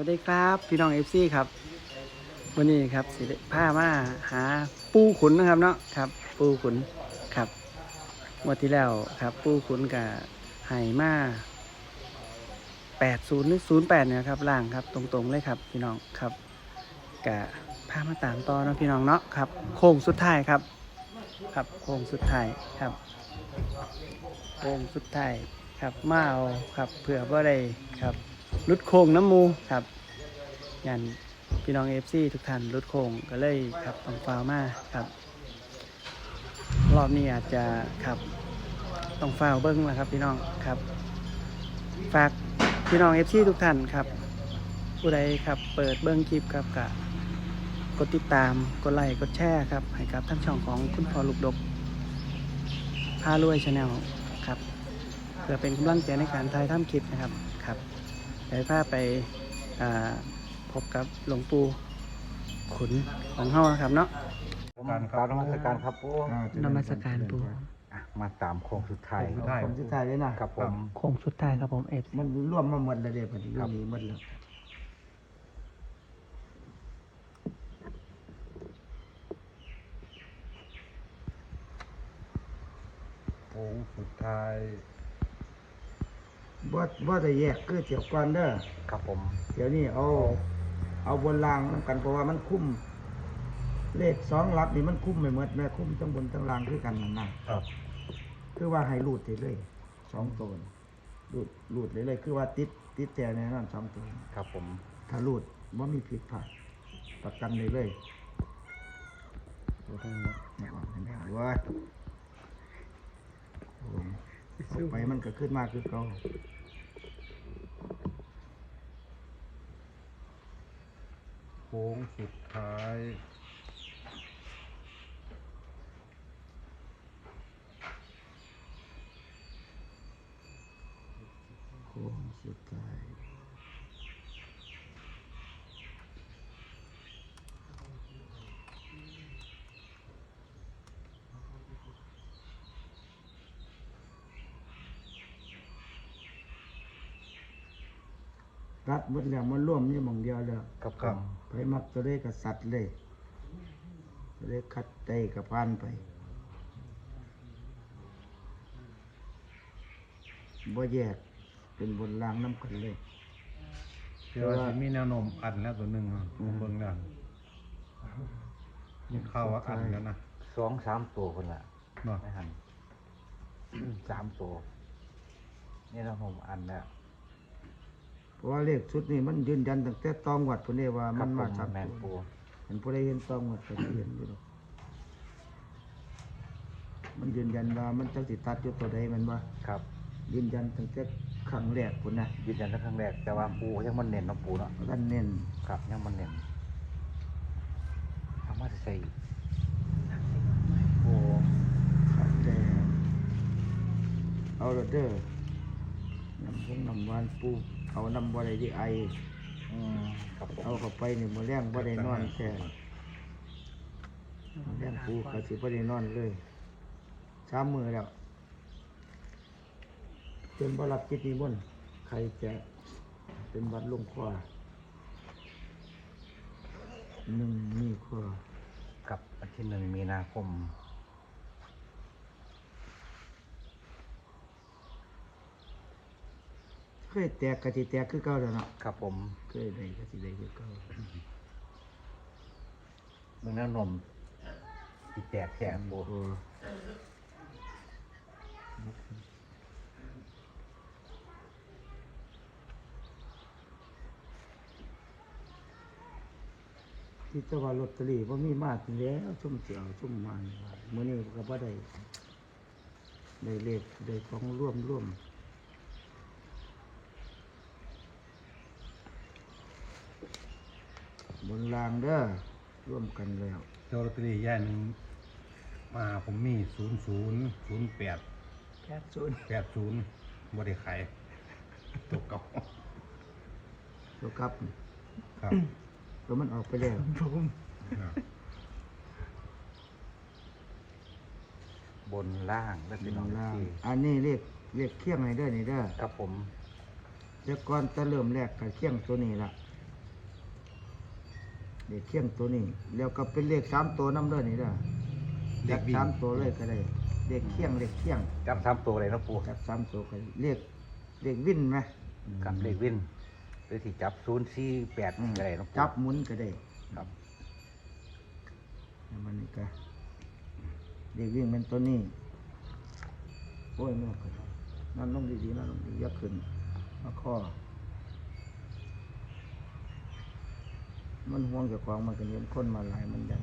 วัสดีครับพี่น้องเอฟซีครับ วันนี้ครับสิได้พามาหาปูขุนนะครับเนาะครับ ปูขุนครับวันที่แล้วครับ ปูขุนกับไห่มา80หรือ08เนี่ยครับล่างครับตรงๆเลยครับ พี่น้องครับกะพามาตามต่อเนาะพี่น้องเนาะครับ โค้งสุดท้ายครับ ครับโค้งสุดท้ายครับโค้งสุดท้ายครับมาเอาครับเผื่อว่าได้ครับ ลุดโค้งน้ำมูครับยันพี่น้องเอฟซีทุกท่านลุดโค้งก็เลยครับต้องฟาวมาครับ รอบนี้อาจจะครับต้องฟาวเบิ้งแล้วครับ พี่น้องครับ ฝากพี่น้องเอฟซีทุกท่านครับ ผู้ใดครับเปิดเบิ้งคลิปครับกะกดติดตาม กดไลค์ กดแชร์ครับ ให้กับทั้งช่องของคุณพ่อลูกดกพารวยชาแนลครับ เพื่อเป็นกำลังใจในการถ่ายทำคลิปนะครับครับ เดี๋ยวพาไปอ่าพบกับหลวงปู่ขุนของเฮานะครับเนาะการครับนมัสการครับปูนมัสการปู่อะมาตามโค้งสุดท้ายสุดท้ายผมสุดท้ายเลยนะครับผมโค้งสุดท้ายครับผมเอฟมันร่วมมาหมดแล้วเด็กมันอยู่นี่หมดแล้วโค้งสุดท้าย บ่บ่ได้แยกคือเจียวก่อนเด้อครับผม เดี๋ยวนี้เอา เอาบนรางนํกันเพราะว่ามันคุ้ม เลขสองหลักนี่มันคุ้มไม่หมดแม่คุ้มทั้งบนทั้งล่างคือกันนั่นนะครับ คือว่าให้รูดไปเลยสองตัวนี่รูดรูดเลยเลยคือว่าติดติดแต่แน่นอนสองตัวครับผม ถ้ารูดว่ามีผิดพลาดประกันเลยเลยตัวทั้งหมดไม่ออกไม่ได้เว่าเไปมันก็ขึ้นมากคือเก่าโค้งสุดท้าย โค้งสุดท้าย รัดหมดแล้วมันร่วมนี่หมองเดียวแล้วครับผครับมไปมักตัวเลขกับสัตว์เลยตัวเลขคัดใจกับพานไปบ่แยกเป็นบนรางน้ำกันเลยเชื่อว่าสิมีแนวโน้มอันแล้วตัวหนึ่งครับผมเบิ่งแล้วนี่เข้าว่าอันแล้วนะสองสามตัวคนละเนาะ ไม่หัน สามตัว นี่เราผมอันแล้ว เพราะว่าเลขชุดนี้มันยืนยันตั้งแต่ตองวัดพุ่นเด้ว่าคมัรับนผมามสามแมนตัปูวเห็นผู้ใดเห็นตองวัดก็สิเห็นอยู่ดอกมันยืนยันว่ามันจังสิตัดอยู่ตัวใดแมันว่าครับยืนยันตั้งแต่ครั้งแรกพุ่นนะยืนยันตั้งครั้งแรกแต่ว่าปูยังมันเน้นเนาะปูเนาะท่านเน้นครับยังมันเน้นทำมาใส่โอ้ครับแต่เอาละเด้อน้ำพงน้ำหวานปู เอาน้ำบ่ได้ที่ไออืมครับผมเอาเข้าไปนี่มื้อแรงบ่ได้นอนแท้มื้อแรงปูก็สิบ่ได้นอนเลยสามมื้อแล้วจนบ่รับจิตนิมนต์ใครจะเป็นบัดลงคอหนึ่งมีคอ กับวันที่หนึ่งมีนาคม เคยแตกก็สิแตกคือเก่าแล้วเนาะครับผมเคยได้ก็สิได้คือเก่าเมืองน้ำนมที่แตกแตกปูโอ้ที่แตะว่าลอตเตอรี่บ่มีมาถึงแล้วชุ่มเสียวชุ่มมันมื้อนี้ก็บ่ได้ได้เลขได้ของร่วมร่วม บนรางเด้อร่วมกันแล้วเจ้าลอตเตอรี่ย่ายหนึ่งมาผมมีศูนย์ศูนย์ศูนย์แปดแปดศูนย์แปดศูนย์บ่ได้ขายตกเก่าตัวกลับครับตัวมันออกไปแล้วครับบนล่างและเป็นน้องล่างที่อันนี้เรียกเรียกเคียงให้เด้อนี่เด้อครับผม แต่ก่อนจะเริ่มแรกกับเคียงตัวนี้ละ เลขเคียงตัวนี้ แล้วก็เป็นเลขสามตัวน้ำเด้อนี่เด้อเลจัขบวิ่งสามตัวเลยก็ได้เลขเคียงเลขเคียงจับสามตัวเลยนะปูจับสามตัวก็ได้เลขเลขวินไหมกับเลขวินหรือที่จับศูนย์สี่แปดอืมก็ได้นะปูจับหมุนก็ได้ครับแล้วมันนี่ก็เลขวิ่งเป็นตัวนี้โอ้ยแม่ก็นั่นลงดีๆนั่นลงดีๆอยักขึ้นมาข้อ มันห่วงเจ้าของมันก็เห็นคนมาหลายมันยัน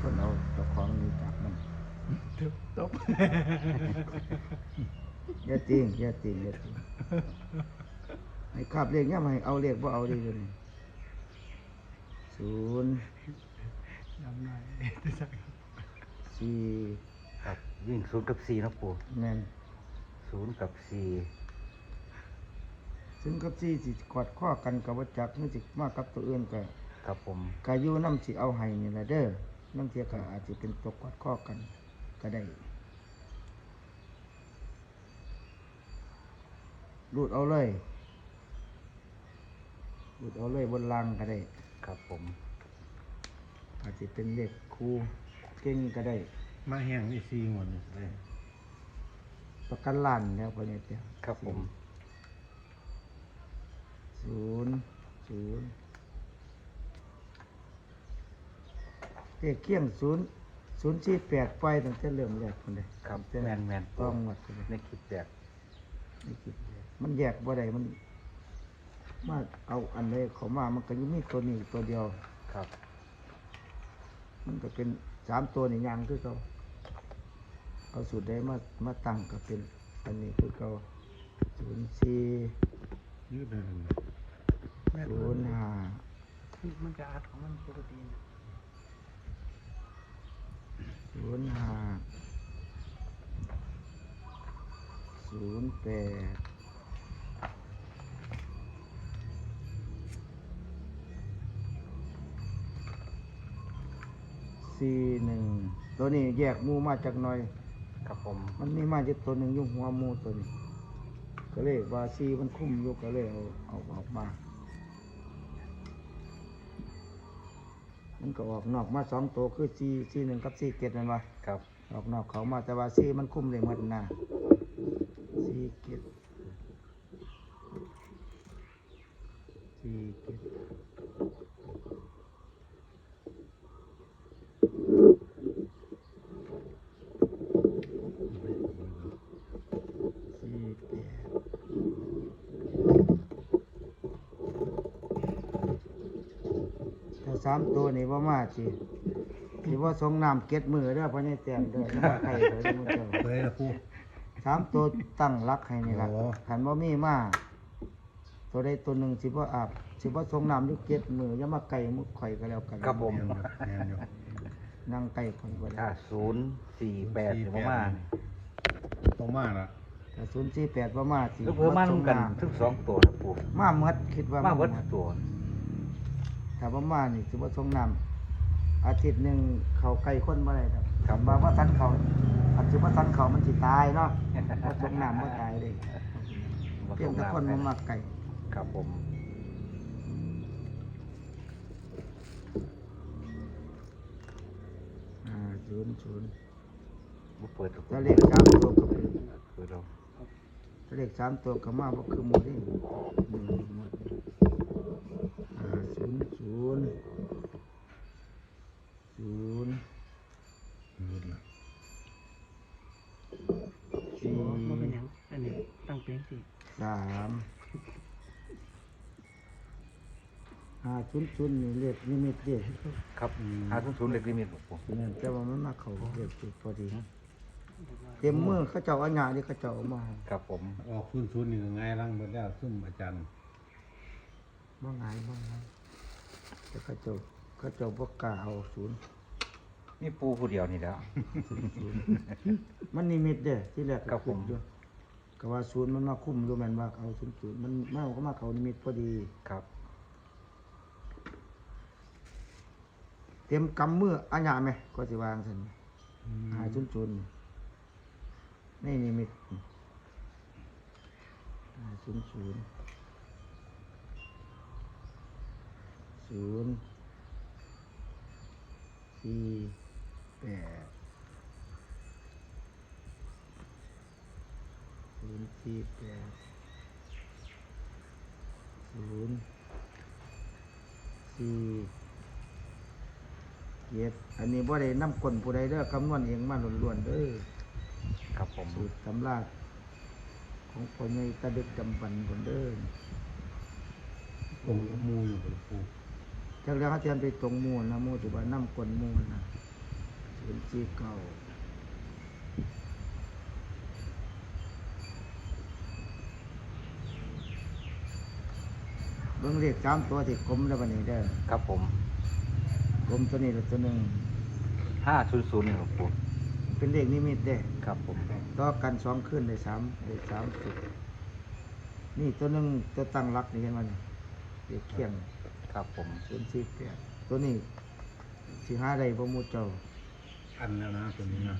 คนเอาเจ้าของหนี้จากมันตบอย่าติงอย่าติงอย่าติงให้คาบเลขเนี่ยมาให้เอาเลขว่าเอาเลขเลยศูนย์ยำหน่อยสี่ครับวิ่งศูนย์กับสี่นะปูแม่นศูนย์กับสี่ ซึ่งกับสี่สิกอดข้อกันกับวัจักนี่สิมากับตัวอื่นก็ครับผมกายุน้ำสิเอาให้นี่แหละเด้อน้ำเทียก็อาจจะเป็นตัวกอดข้อกันก็ได้รูดเอาเลยรูดเอาเลยบนรางก็ได้ ครับผม อาจจะเป็นเลขครูเก่งก็ได้ มาแห้งนี่ซีงวดนี่เลยประกันล้านแล้วพอเนี่ยเดียวครับผม ศูนย์ศูนย์เลขเคียงศูนย์ศูนย์สี่แปดไปตั้งแต่เริ่มแรกคนเลยครับตั้งแมแต่นแมนต้องหมดเลยในคลิปแรกไม่คิดเลยมันแยกบ่ได้มันมาเอาอันใดเขามามันก็อยังมีตัวนี้ตัวเดียวครับ มันก็เป็นสามตัวนี่ยังคือเขาเอาสูตรใดมามาตั้งก็เป็นอันนี้คือเขาศูนย์สี่ยืดเลย ศูนย์ห้ามันจะอัดของมันปกตินะศูนย์ห้าศูนย์แปดสี่หนึ่งตัวนี้แยกหมูมาจากหน่อย ครับผม มันมีมาจากตัวหนึ่งอยุ่หัวหมูตัวนี้ ก็เลยว่าซีมันคุ้มอยู่ก็เลยเอาเอาออกมา มันก็ออกนอกมาสองตัวคือซีซีหนึ่งกับซีเกตนั่นวะครับ ออกนอกเขามาแต่ว่าซีมันคุ้มเลยหมดหนะซีเกตซีเกตซีแปดถ้า สามตัวนี่ว่ามาสิที่ว่าสงน้ำเก็ดมือเด้อพระนี่แต้มเด้ออย่ามาใครเด้อมึงเจ้าเลยละปูสามตัวตั้งรักให้นี่ล่ะโอ้ขันว่ามีมาตัวใดตัวหนึ่งสิบ่อาบสิบ่สงน้ำอยู่เก็ดมืออย่ามาไก่มุกข่อยก็แล้วกันครับผมแม่นอยู่แม่นอยู่นั่งไก่ข่อยบ่ได้ถ้าศูนย์สี่แปดถึงประมาณต้องมาละถ้าศูนย์สี่แปดว่ามาสิก็เพิ่มมาบ่ร่วมกันำทั้งสองตัวนะปูมาเมดคิดว่ามามาเบิดหมดตัว ถ้าบ่มานี่สิบ่สงน้ำอาทิตย์หนึ่งเขาไก่คนบ่ได้ครับครับมาว่าสันเขาอันสิว่าสันเขามันสิตายเนาะบ่สงน้ำบ่ตายเด้เพียงแต่คนบ่มักไก่ครับผมอ่าศูนย์ศูนย์บ่เปิดทุกถ้าเลขสามตัวก็เป็นเปิดเราถ้าเลขสามตัวก็มาบ่คือหมูนี่หนึ่งหมดอ่า ศูนย์ศูนย์ศูนย์ยืดละสี่มันเป็นหยังอันนี้ตั้งเป็นสิสามห้าศูนย์ศูนย์นี่เลขนิมิตเด็กครับหาศูนย์ศูนย์เล็กลิมิตปูนั่นแต่ว่ามันมาเข้าเลขจุดพอดีเต็มมือเขาเจ้าอัญญานี่เขาเจ้าเอามาให้ครับผมออกซุนซุนๆนี่ก็ง่ายร่างหมดแล้วซุ่มอาจารย์บ่ง่ายบ่ง่าย แต่เขาเจ้าเขาเจ้าบ่กล้าเอาศูนย์มีปูผู้เดียวนี่แล้ว มันนิมิตเด้อที่แรกครับผมดอยู่ก็ว่าศูนย์มันมาคุ้มอยู่แม่นว่าเอาศูนย์ศูนย์มันมาก็มาเขานิมิตพอดี ครับ เตรียมกำมืออัญญาไหมก็สิวางซั่นหาศูนย์ศูนย์ในนิมิตหาศูนย์ศูนย์ ศูนย์สี่แปดศูนย์สี่แปดศูนย์สี่เจ็ดอันนี้บ่ได้นำคนผู้ใดเด้อคำนวณเองมาล้วนๆเด้อครับผมสูตรตำราของพ่อใหญ่ตาดึกจำปันคนเด้อตรงมูอยู่บนปู จากแล้วเขาเทียนไปตรงหมูลนะหมูถือว่าน้ำกลนหมูลนะเป็นจีเก่าเบิ้งเลขสามตัวที่กลมแล้ววันนี้เด้อครับผมกลมตัวนี้แล้วตัวหนึ่งห้าศูนย์ศูนย์นี่หลวงปู่เป็นเลขนิมิตเด้ครับผมต่อกันสองขึ้นได้สามได้สามจุดนี่ตัวหนึ่งตัวตั้งรักนี่เห็นไหมนี่เลขเขียง ครับผมศูนย์สี่แปดตัวนี้สิหาได้บ่หมูเจ้าอันแล้วนะตัวนี้นะ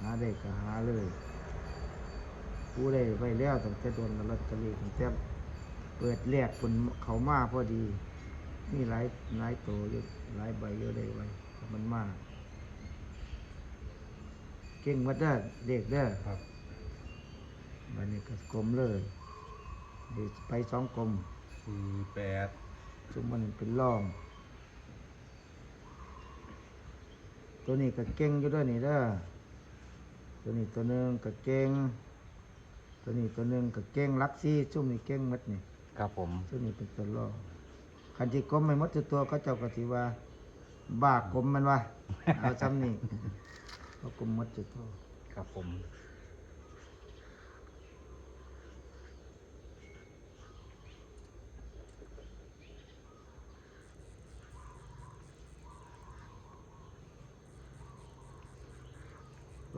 หาได้ก็หาเลยผู้ได้ไว้แล้วตั้งแต่โดนลอตเตอรี่ตั้งแต่เปิดแรกคนเขามาพอดีมีหลายหลายโตอยู่หลายใบเยอะได้ไว้มันมาก เก่งวัดเด้อเด็กเด้อครับบันนี้ก็กลมเลย เดี๋ยวไปสองกลมสี่แปดซุมมันเป็นร่อง ตัวนี้ก็เก่งอยู่ด้วยนี่เด้อตัวนี้ตัวหนึงก็เก่ง ตัวนี้ตัวหนึงก็เก่งลักซี่ซุ่มนี่เก่งหมดนี่ครับผมซุ่มนี่เป็นตัวร่องคันที่กลมไม่หมดทุกตัวเขาเจ้าก็สิว่า บ้ากลมมันว่าเอาซ้ำนี่เขากลมหมดทุกตัวครับผม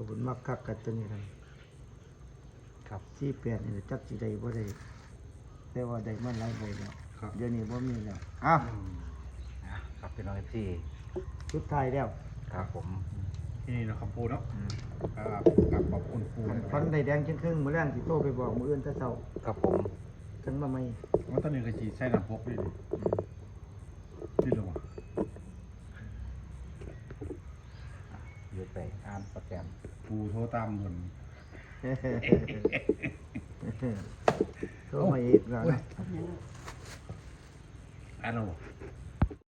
ตัวบุญมักคักกันตัวนี้เลยครับสี่แปดนี่จักสิได้บ่ได้แต่ว่าได้มาหลายใบแล้วครับ เดี๋ยวนี้บ่มีแล้วอ้าวอืมนะครับพี่น้องที่สุดท้ายแล้วครับผมที่นี่นะครับปูเนาะครับกลับขอบคุณปูคันฟันได้แดงจังครึ่งมื้อแรงสิโทรไปบอกมื้ออื่นแต่เช้าครับผมจังมาใหม่ว่าตอนนี้ก็จีใส่น้ำพกด้วยดินี่หรอวะหยุดไปอ่านโปรแกรม ปูโทรตามด่วนโทรมาอีกแล้วนะอ่านเอาบ่